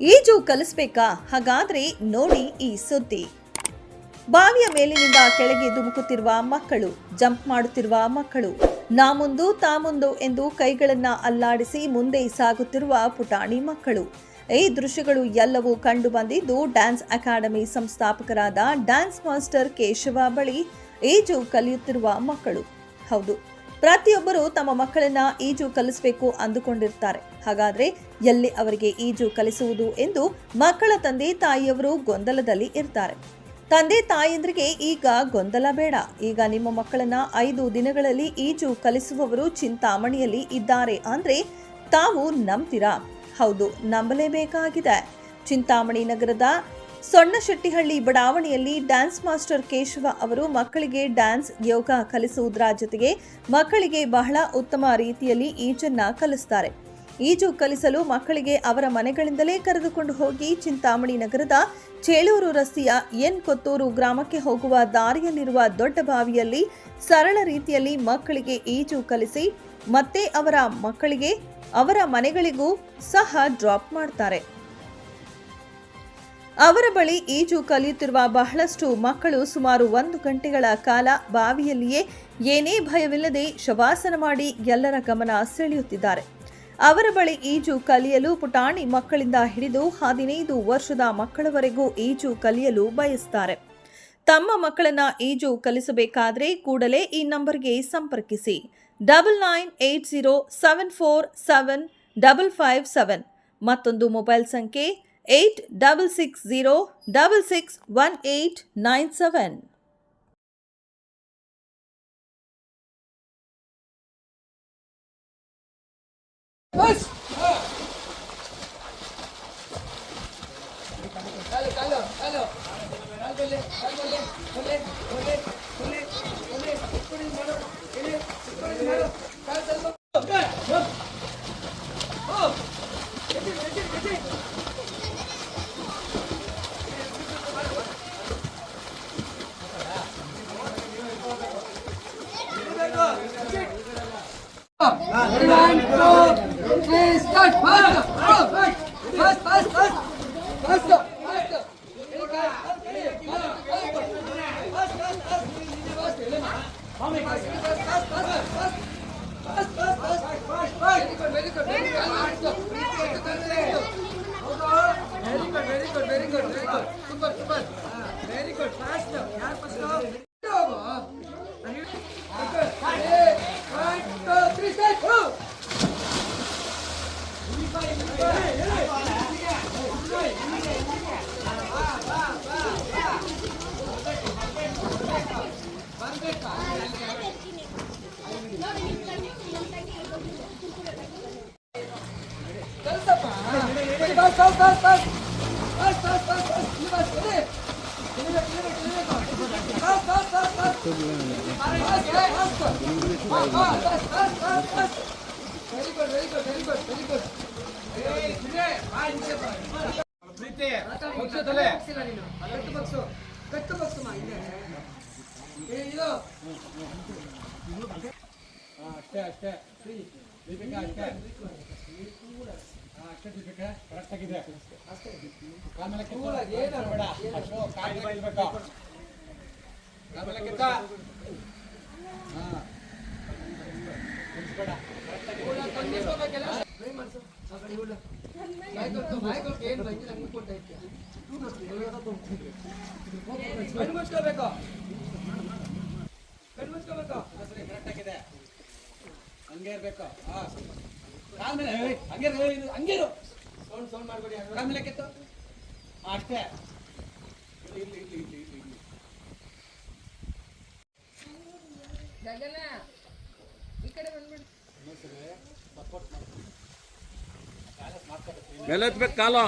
ಈಜು ಕಲಿಸ್ಬೇಕಾ? ಹಾಗಾದ್ರೆ ನೋಡಿ ಈ ಸುದ್ದಿ. ಬಾವಿಯ ಮೇಲಿನಿಂದ ಕೆಳಗೆ ಧುಮುಕುತ್ತಿರುವ ಮಕ್ಕಳು, ಜಂಪ್ ಮಾಡುತ್ತಿರುವ ಮಕ್ಕಳು ನಾ ಮುಂದು ತಾ ಮುಂದು ಎಂದು ಕೈಗಳನ್ನ ಅಲ್ಲಾಡಿಸಿ ಮುಂದೆ ಸಾಗುತ್ತಿರುವ ಪುಟಾಣಿ ಮಕ್ಕಳು. ಈ ದೃಶ್ಯಗಳು ಎಲ್ಲವೂ ಕಂಡು ಬಂದಿದ್ದು ಡ್ಯಾನ್ಸ್ ಅಕಾಡೆಮಿ ಸಂಸ್ಥಾಪಕರಾದ ಡ್ಯಾನ್ಸ್ ಮಾಸ್ಟರ್ ಕೇಶವ ಬಳಿ ಈಜು ಕಲಿಯುತ್ತಿರುವ ಮಕ್ಕಳು. ಹೌದು. ಪ್ರತಿಯೊಬ್ಬರು ತಮ್ಮ ಮಕ್ಕಳನ್ನ ಈಜು ಕಲಿಸಬೇಕು ಅಂದುಕೊಂಡಿರ್ತಾರೆ. ಹಾಗಾದ್ರೆ ಎಲ್ಲಿ ಅವರಿಗೆ ಈಜು ಕಲಿಸುವುದು ಎಂದು ಮಕ್ಕಳ ತಂದೆ ತಾಯಿಯವರು ಗೊಂದಲದಲ್ಲಿ ಇರ್ತಾರೆ. ತಂದೆ ತಾಯಂದ್ರಿಗೆ ಈಗ ಗೊಂದಲ ಬೇಡ. ಈಗ ನಿಮ್ಮ ಮಕ್ಕಳನ್ನ ಐದು ದಿನಗಳಲ್ಲಿ ಈಜು ಕಲಿಸುವವರು ಚಿಂತಾಮಣಿಯಲ್ಲಿ ಇದ್ದಾರೆ ಅಂದ್ರೆ ತಾವು ನಂಬ್ತೀರಾ? ಹೌದು, ನಂಬಲೇಬೇಕಾಗಿದೆ. ಚಿಂತಾಮಣಿ ನಗರದ ಸೊಣ್ಣಶೆಟ್ಟಿಹಳ್ಳಿ ಬಡಾವಣೆಯಲ್ಲಿ ಡ್ಯಾನ್ಸ್ ಮಾಸ್ಟರ್ ಕೇಶವ ಅವರು ಮಕ್ಕಳಿಗೆ ಡ್ಯಾನ್ಸ್, ಯೋಗ ಕಲಿಸುವುದರ ಜೊತೆಗೆ ಮಕ್ಕಳಿಗೆ ಬಹಳ ಉತ್ತಮ ರೀತಿಯಲ್ಲಿ ಈಜನ್ನ ಕಲಿಸ್ತಾರೆ. ಈಜು ಕಲಿಸಲು ಮಕ್ಕಳಿಗೆ ಅವರ ಮನೆಗಳಿಂದಲೇ ಕರೆದುಕೊಂಡು ಹೋಗಿ ಚಿಂತಾಮಣಿ ನಗರದ ಚೇಳೂರು ರಸ್ತೆಯ ಎನ್ ಕೊತ್ತೂರು ಗ್ರಾಮಕ್ಕೆ ಹೋಗುವ ದಾರಿಯಲ್ಲಿರುವ ದೊಡ್ಡ ಬಾವಿಯಲ್ಲಿ ಸರಳ ರೀತಿಯಲ್ಲಿ ಮಕ್ಕಳಿಗೆ ಈಜು ಕಲಿಸಿ ಮತ್ತೆ ಅವರ ಮಕ್ಕಳಿಗೆ ಅವರ ಮನೆಗಳಿಗೂ ಸಹ ಡ್ರಾಪ್ ಮಾಡ್ತಾರೆ. ಅವರ ಬಳಿ ಈಜು ಕಲಿಯುತ್ತಿರುವ ಬಹಳಷ್ಟು ಮಕ್ಕಳು ಸುಮಾರು ಒಂದು ಗಂಟೆಗಳ ಕಾಲ ಬಾವಿಯಲ್ಲಿಯೇ ಏನೇ ಭಯವಿಲ್ಲದೆ ಶವಾಸನ ಮಾಡಿ ಎಲ್ಲರ ಗಮನ ಸೆಳೆಯುತ್ತಿದ್ದಾರೆ. ಅವರ ಬಳಿ ಈಜು ಕಲಿಯಲು ಪುಟಾಣಿ ಮಕ್ಕಳಿಂದ ಹಿಡಿದು ಹದಿನೈದು ವರ್ಷದ ಮಕ್ಕಳವರೆಗೂ ಈಜು ಕಲಿಯಲು ಬಯಸ್ತಾರೆ. ತಮ್ಮ ಮಕ್ಕಳನ್ನ ಈಜು ಕಲಿಸಬೇಕಾದ್ರೆ ಕೂಡಲೇ ಈ ನಂಬರ್ಗೆ ಸಂಪರ್ಕಿಸಿ. Double nine eight zero seven four seven double five seven. ಮತ್ತೊಂದು ಮೊಬೈಲ್ ಸಂಖ್ಯೆ eight double six zero double six one eight nine seven One, two, three, start. Fast, fast, fast, fast, fast, fast. Very good, very good. Very good, very good, very good, very good. Super, super. ಕಟ್ಟು ಬಗ್ಸು. ಕಟ್ಟು ಬಗ್ಸು ಮಾ, ಇದು. ಅಷ್ಟೇ ಅಷ್ಟೇ. ದೀಪಿಕಾ ಅಷ್ಟೇ ಹಾ, ಅಷ್ಟೇ ದೀಪಿಕಾ ಕರೆಕ್ಟ್ ಆಗಿದೆ ಆಮೇಲೆ ಕಿತ್ತು. ಕೂಲಾಗಿ ಏನು? ಬೇಡ ಅಷ್ಟು ಕಾಯಿ ಬೈಬೇಕು ಆಮೇಲೆ ಕಿತ್ತ ಹಾ ತಿನ್ಸ್ಬೇಡ. ತಂದಿಸ್ಕೋಬೇಕೆಲ್ಲ. ಟ್ರೈ ಮಾಡ್ಸು. ಆ ಕಡೆ ಹಂಗೆ ಇರ್ಬೇಕು. ಹಾ ಆಮೇಲೆ ಹಂಗೆ ಹಂಗೆ ಇರು. ಸೌಂಡ್ ಸೌಂಡ್ ಮಾಡ್ಬೇಡಿ ಹಂಗೆ. ಆಮೇಲೆ ಕಿತ್ತು. ಅಷ್ಟೇ. ಇಲ್ಲಿ ಇಲ್ಲಿ ಇಲ್ಲಿ ಇಲ್ಲಿ ಇಲ್ಲಿ ಇಲ್ಲಿ ಮೇಲೆ ಎತ್ಬೇಕು ಕಾಲು?